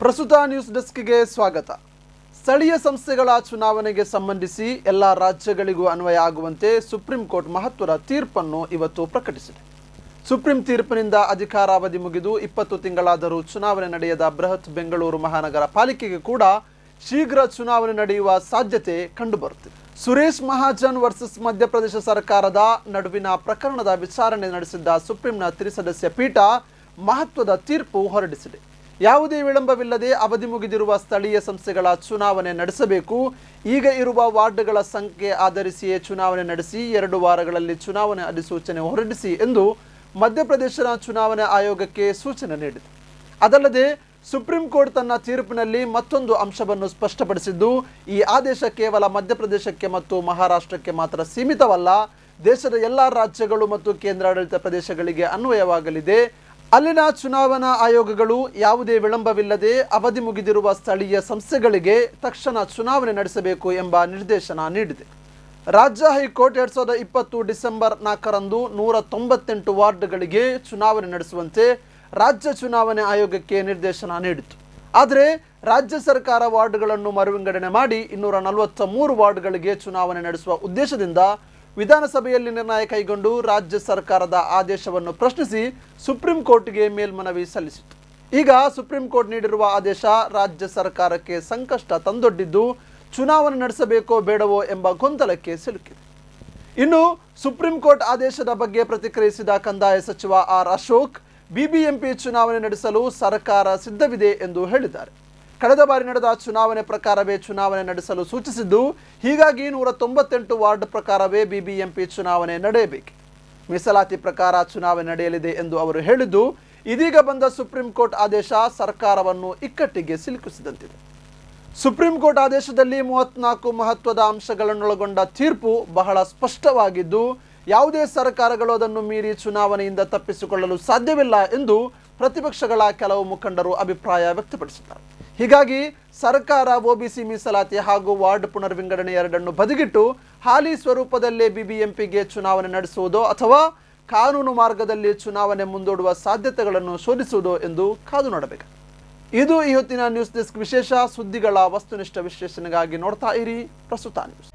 ಪ್ರಸ್ತುತ ನ್ಯೂಸ್ ಡೆಸ್ಕ್ಗೆ ಸ್ವಾಗತ. ಸ್ಥಳೀಯ ಸಂಸ್ಥೆಗಳ ಚುನಾವಣೆಗೆ ಸಂಬಂಧಿಸಿ ಎಲ್ಲ ರಾಜ್ಯಗಳಿಗೂ ಅನ್ವಯ ಆಗುವಂತೆ ಸುಪ್ರೀಂ ಕೋರ್ಟ್ ಮಹತ್ವದ ತೀರ್ಪನ್ನು ಇವತ್ತು ಪ್ರಕಟಿಸಿದೆ. ಸುಪ್ರೀಂ ತೀರ್ಪಿನಿಂದ ಅಧಿಕಾರಾವಧಿ ಮುಗಿದು ಇಪ್ಪತ್ತು ತಿಂಗಳಾದರೂ ಚುನಾವಣೆ ನಡೆಯದ ಬೃಹತ್ ಬೆಂಗಳೂರು ಮಹಾನಗರ ಪಾಲಿಕೆಗೆ ಕೂಡ ಶೀಘ್ರ ಚುನಾವಣೆ ನಡೆಯುವ ಸಾಧ್ಯತೆ ಕಂಡುಬರುತ್ತಿದೆ. ಸುರೇಶ್ ಮಹಾಜನ್ ವರ್ಸಸ್ ಮಧ್ಯಪ್ರದೇಶ ಸರ್ಕಾರದ ನಡುವಿನ ಪ್ರಕರಣದ ವಿಚಾರಣೆ ನಡೆಸಿದ್ದ ಸುಪ್ರೀಂನ ತ್ರಿಸದಸ್ಯ ಪೀಠ ಮಹತ್ವದ ತೀರ್ಪು ಹೊರಡಿಸಿದೆ. ಯಾವುದೇ ವಿಳಂಬವಿಲ್ಲದೆ ಅವಧಿ ಮುಗಿದಿರುವ ಸ್ಥಳೀಯ ಸಂಸ್ಥೆಗಳ ಚುನಾವಣೆ ನಡೆಸಬೇಕು. ಈಗ ಇರುವ ವಾರ್ಡ್ಗಳ ಸಂಖ್ಯೆ ಆಧರಿಸಿಯೇ ಚುನಾವಣೆ ನಡೆಸಿ ಎರಡು ವಾರಗಳಲ್ಲಿ ಚುನಾವಣೆ ಅಧಿಸೂಚನೆ ಹೊರಡಿಸಿ ಎಂದು ಮಧ್ಯಪ್ರದೇಶದ ಚುನಾವಣಾ ಆಯೋಗಕ್ಕೆ ಸೂಚನೆ ನೀಡಿದೆ. ಅದಲ್ಲದೆ ಸುಪ್ರೀಂ ಕೋರ್ಟ್ ತನ್ನ ತೀರ್ಪಿನಲ್ಲಿ ಮತ್ತೊಂದು ಅಂಶವನ್ನು ಸ್ಪಷ್ಟಪಡಿಸಿದ್ದು, ಈ ಆದೇಶ ಕೇವಲ ಮಧ್ಯಪ್ರದೇಶಕ್ಕೆ ಮತ್ತು ಮಹಾರಾಷ್ಟ್ರಕ್ಕೆ ಮಾತ್ರ ಸೀಮಿತವಲ್ಲ, ದೇಶದ ಎಲ್ಲ ರಾಜ್ಯಗಳು ಮತ್ತು ಕೇಂದ್ರಾಡಳಿತ ಪ್ರದೇಶಗಳಿಗೆ ಅನ್ವಯವಾಗಲಿದೆ. ಅಲ್ಲಿನ ಚುನಾವಣಾ ಆಯೋಗಗಳು ಯಾವುದೇ ವಿಳಂಬವಿಲ್ಲದೆ ಅವಧಿ ಮುಗಿದಿರುವ ಸ್ಥಳೀಯ ಸಂಸ್ಥೆಗಳಿಗೆ ತಕ್ಷಣ ಚುನಾವಣೆ ನಡೆಸಬೇಕು ಎಂಬ ನಿರ್ದೇಶನ ನೀಡಿದೆ. ರಾಜ್ಯ ಹೈಕೋರ್ಟ್ ಎರಡ್ ಸಾವಿರದ ಇಪ್ಪತ್ತು ಡಿಸೆಂಬರ್ ನಾಲ್ಕರಂದು ನೂರ ತೊಂಬತ್ತೆಂಟು ವಾರ್ಡ್ಗಳಿಗೆ ಚುನಾವಣೆ ನಡೆಸುವಂತೆ ರಾಜ್ಯ ಚುನಾವಣೆ ಆಯೋಗಕ್ಕೆ ನಿರ್ದೇಶನ ನೀಡಿತು ಆದರೆ ರಾಜ್ಯ ಸರ್ಕಾರ ವಾರ್ಡ್ಗಳನ್ನು ಮರುವಿಂಗಡಣೆ ಮಾಡಿ ಇನ್ನೂರ ನಲವತ್ತ ಮೂರು ವಾರ್ಡ್ಗಳಿಗೆ ಚುನಾವಣೆ ನಡೆಸುವ ಉದ್ದೇಶದಿಂದ ವಿಧಾನಸಭೆಯಲ್ಲಿ ನಿರ್ಣಯ ಕೈಗೊಂಡು ರಾಜ್ಯ ಸರ್ಕಾರದ ಆದೇಶವನ್ನು ಪ್ರಶ್ನಿಸಿ ಸುಪ್ರೀಂ ಕೋರ್ಟ್ಗೆ ಮೇಲ್ಮನವಿ ಸಲ್ಲಿಸಿತು ಈಗ ಸುಪ್ರೀಂ ಕೋರ್ಟ್ ನೀಡಿರುವ ಆದೇಶ ರಾಜ್ಯ ಸರ್ಕಾರಕ್ಕೆ ಸಂಕಷ್ಟ ತಂದೊಡ್ಡಿದ್ದು ಚುನಾವಣೆ ನಡೆಸಬೇಕೋ ಬೇಡವೋ ಎಂಬ ಗೊಂದಲಕ್ಕೆ ಸಿಲುಕಿದೆ. ಇನ್ನು ಸುಪ್ರೀಂ ಕೋರ್ಟ್ ಆದೇಶದ ಬಗ್ಗೆ ಪ್ರತಿಕ್ರಿಯಿಸಿದ ಕಂದಾಯ ಸಚಿವ ಆರ್ ಅಶೋಕ್, ಬಿಬಿಎಂಪಿ ಚುನಾವಣೆ ನಡೆಸಲು ಸರ್ಕಾರ ಸಿದ್ಧವಿದೆ ಎಂದು ಹೇಳಿದ್ದಾರೆ. ಕಳೆದ ಬಾರಿ ನಡೆದ ಚುನಾವಣೆ ಪ್ರಕಾರವೇ ಚುನಾವಣೆ ನಡೆಸಲು ಸೂಚಿಸಿದ್ದು, ಹೀಗಾಗಿ ನೂರ ತೊಂಬತ್ತೆಂಟು ವಾರ್ಡ್ ಪ್ರಕಾರವೇ ಬಿಬಿಎಂಪಿ ಚುನಾವಣೆ ನಡೆಯಬೇಕು. ಮೀಸಲಾತಿ ಪ್ರಕಾರ ಚುನಾವಣೆ ನಡೆಯಲಿದೆ ಎಂದು ಅವರು ಹೇಳಿದ್ದು, ಇದೀಗ ಬಂದ ಸುಪ್ರೀಂ ಕೋರ್ಟ್ ಆದೇಶ ಸರ್ಕಾರವನ್ನು ಇಕ್ಕಟ್ಟಿಗೆ ಸಿಲುಕಿಸಿದಂತಿದೆ. ಸುಪ್ರೀಂ ಕೋರ್ಟ್ ಆದೇಶದಲ್ಲಿ ಮೂವತ್ನಾಲ್ಕು ಮಹತ್ವದ ಅಂಶಗಳನ್ನೊಳಗೊಂಡ ತೀರ್ಪು ಬಹಳ ಸ್ಪಷ್ಟವಾಗಿದ್ದು, ಯಾವುದೇ ಸರ್ಕಾರಗಳು ಅದನ್ನು ಮೀರಿ ಚುನಾವಣೆಯಿಂದ ತಪ್ಪಿಸಿಕೊಳ್ಳಲು ಸಾಧ್ಯವಿಲ್ಲ ಎಂದು ಪ್ರತಿಪಕ್ಷಗಳ ಕೆಲವು ಮುಖಂಡರು ಅಭಿಪ್ರಾಯ ವ್ಯಕ್ತಪಡಿಸಿದ್ದಾರೆ. ಹೀಗಾಗಿ ಸರ್ಕಾರ ಒಬಿಸಿ ಮೀಸಲಾತಿ ಹಾಗೂ ವಾರ್ಡ್ ಪುನರ್ವಿಂಗಡಣೆ ಎರಡನ್ನು ಬದಿಗಿಟ್ಟು ಹಾಲಿ ಸ್ವರೂಪದಲ್ಲೇ ಬಿಬಿಎಂಪಿಗೆ ಚುನಾವಣೆ ನಡೆಸುವುದೋ ಅಥವಾ ಕಾನೂನು ಮಾರ್ಗದಲ್ಲಿ ಚುನಾವಣೆ ಮುಂದೂಡುವ ಸಾಧ್ಯತೆಗಳನ್ನು ಶೋಧಿಸುವುದೋ ಎಂದು ಕಾದು ನೋಡಬೇಕು. ಇದು ಈ ಹೊತ್ತಿನ ನ್ಯೂಸ್ ಡೆಸ್ಕ್ ವಿಶೇಷ ಸುದ್ದಿಗಳ ವಸ್ತುನಿಷ್ಠ ವಿಶ್ಲೇಷಣೆಗಾಗಿ ನೋಡ್ತಾ ಇರಿ ಪ್ರಸ್ತುತ ನ್ಯೂಸ್.